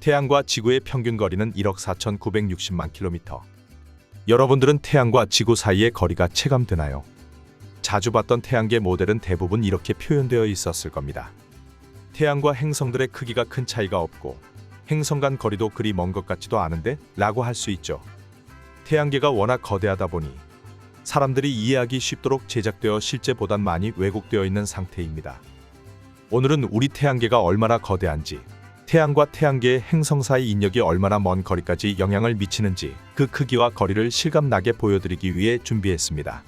태양과 지구의 평균 거리는 1억 4,960만 킬로미터. 여러분들은 태양과 지구 사이의 거리가 체감되나요? 자주 봤던 태양계 모델은 대부분 이렇게 표현되어 있었을 겁니다. 태양과 행성들의 크기가 큰 차이가 없고 행성 간 거리도 그리 먼 것 같지도 않은데 라고 할 수 있죠. 태양계가 워낙 거대하다 보니 사람들이 이해하기 쉽도록 제작되어 실제보단 많이 왜곡되어 있는 상태입니다. 오늘은 우리 태양계가 얼마나 거대한지, 태양과 태양계의 행성 사이 인력이 얼마나 먼 거리까지 영향을 미치는지 그 크기와 거리를 실감나게 보여드리기 위해 준비했습니다.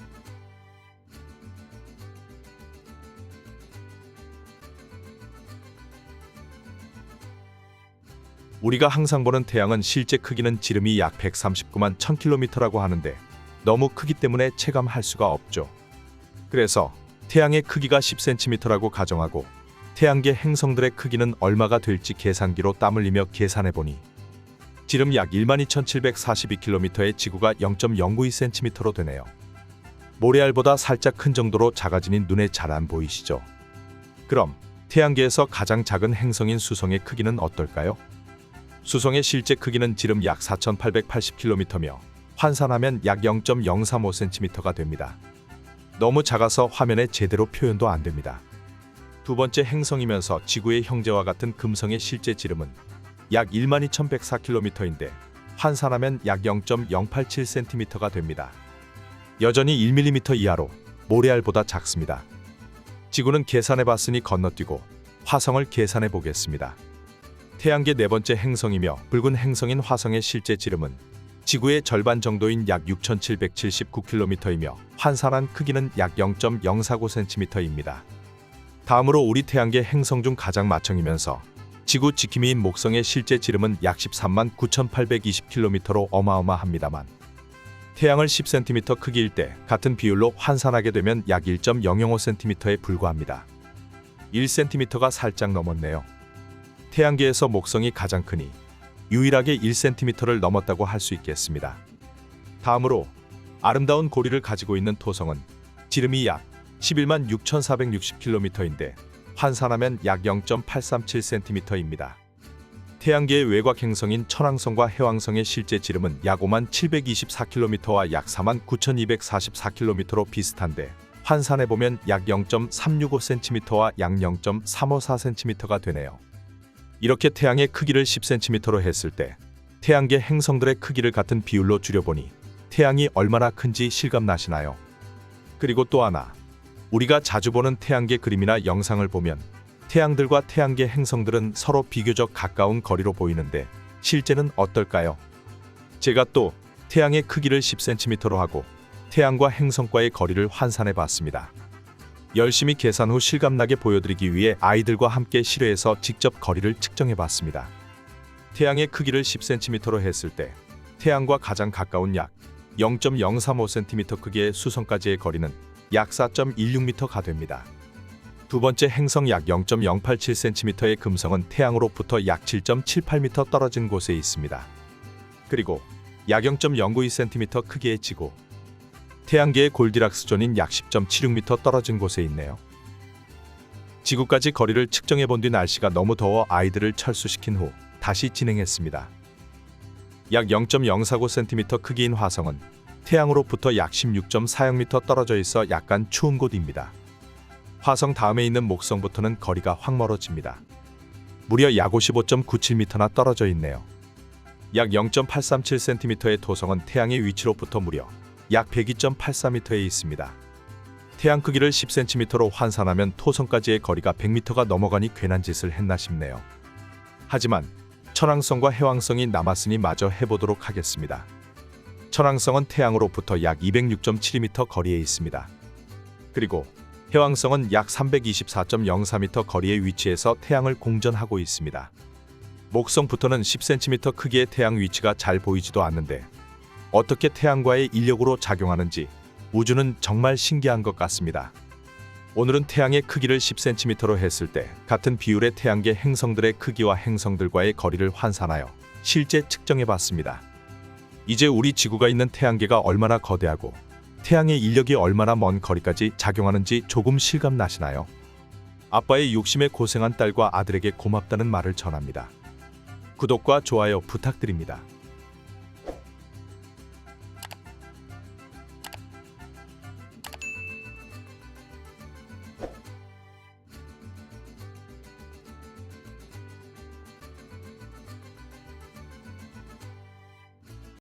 우리가 항상 보는 태양은 실제 크기는 지름이 약 139만 1000km라고 하는데 너무 크기 때문에 체감할 수가 없죠. 그래서 태양의 크기가 10cm라고 가정하고 태양계 행성들의 크기는 얼마가 될지 계산기로 땀 흘리며 계산해 보니 지름 약 12,742km의 지구가 0.092cm로 되네요. 모래알보다 살짝 큰 정도로 작아지니 눈에 잘 안 보이시죠? 그럼 태양계에서 가장 작은 행성인 수성의 크기는 어떨까요? 수성의 실제 크기는 지름 약 4,880km며 환산하면 약 0.035cm가 됩니다. 너무 작아서 화면에 제대로 표현도 안 됩니다. 두 번째 행성이면서 지구의 형제와 같은 금성의 실제 지름은 약 12,104km인데 환산하면 약 0.087cm가 됩니다. 여전히 1mm 이하로 모래알보다 작습니다. 지구는 계산해 봤으니 건너뛰고 화성을 계산해 보겠습니다. 태양계 네 번째 행성이며 붉은 행성인 화성의 실제 지름은 지구의 절반 정도인 약 6,779km이며 환산한 크기는 약 0.049cm입니다. 다음으로 우리 태양계 행성 중 가장 마청이면서 지구 지킴이인 목성의 실제 지름은 약 13만 9,820km로 어마어마합니다만 태양을 10cm 크기일 때 같은 비율로 환산하게 되면 약 1.005cm에 불과합니다. 1cm가 살짝 넘었네요. 태양계에서 목성이 가장 크니 유일하게 1cm를 넘었다고 할 수 있겠습니다. 다음으로 아름다운 고리를 가지고 있는 토성은 지름이 약 11만 6,460km인데 환산하면 약 0.837cm입니다. 태양계의 외곽 행성인 천왕성과 해왕성의 실제 지름은 약 5만 724km와 약 4만 9,244km로 비슷한데 환산해 보면 약 0.365cm와 약 0.354cm가 되네요. 이렇게 태양의 크기를 10cm로 했을 때 태양계 행성들의 크기를 같은 비율로 줄여보니 태양이 얼마나 큰지 실감나시나요? 그리고 또 하나, 우리가 자주 보는 태양계 그림이나 영상을 보면 태양들과 태양계 행성들은 서로 비교적 가까운 거리로 보이는데 실제는 어떨까요? 제가 또 태양의 크기를 10cm로 하고 태양과 행성과의 거리를 환산해 봤습니다. 열심히 계산 후 실감나게 보여드리기 위해 아이들과 함께 실외에서 직접 거리를 측정해 봤습니다. 태양의 크기를 10cm로 했을 때 태양과 가장 가까운 약 0.035cm 크기의 수성까지의 거리는 약 4.16m가 됩니다. 두 번째 행성 약 0.087cm의 금성은 태양으로부터 약 7.78m 떨어진 곳에 있습니다. 그리고 약 0.092cm 크기의 지구, 태양계의 골디락스 존인 약 10.76m 떨어진 곳에 있네요. 지구까지 거리를 측정해 본 뒤 날씨가 너무 더워 아이들을 철수시킨 후 다시 진행했습니다. 약 0.049cm 크기인 화성은 태양으로부터 약 16.40m 떨어져 있어 약간 추운 곳입니다. 화성 다음에 있는 목성부터는 거리가 확 멀어집니다. 무려 약 55.97m나 떨어져 있네요. 약 0.837cm의 토성은 태양의 위치로부터 무려 약 102.84m에 있습니다. 태양 크기를 10cm로 환산하면 토성까지의 거리가 100m가 넘어가니 괜한 짓을 했나 싶네요. 하지만 천왕성과 해왕성이 남았으니 마저 해보도록 하겠습니다. 천왕성은 태양으로부터 약 206.72m 거리에 있습니다. 그리고 해왕성은 약 324.04m 거리에 위치해서 태양을 공전하고 있습니다. 목성부터는 10cm 크기의 태양 위치가 잘 보이지도 않는데 어떻게 태양과의 인력으로 작용하는지 우주는 정말 신기한 것 같습니다. 오늘은 태양의 크기를 10cm로 했을 때 같은 비율의 태양계 행성들의 크기와 행성들과의 거리를 환산하여 실제 측정해 봤습니다. 이제 우리 지구가 있는 태양계가 얼마나 거대하고 태양의 인력이 얼마나 먼 거리까지 작용하는지 조금 실감 나시나요? 아빠의 욕심에 고생한 딸과 아들에게 고맙다는 말을 전합니다. 구독과 좋아요 부탁드립니다.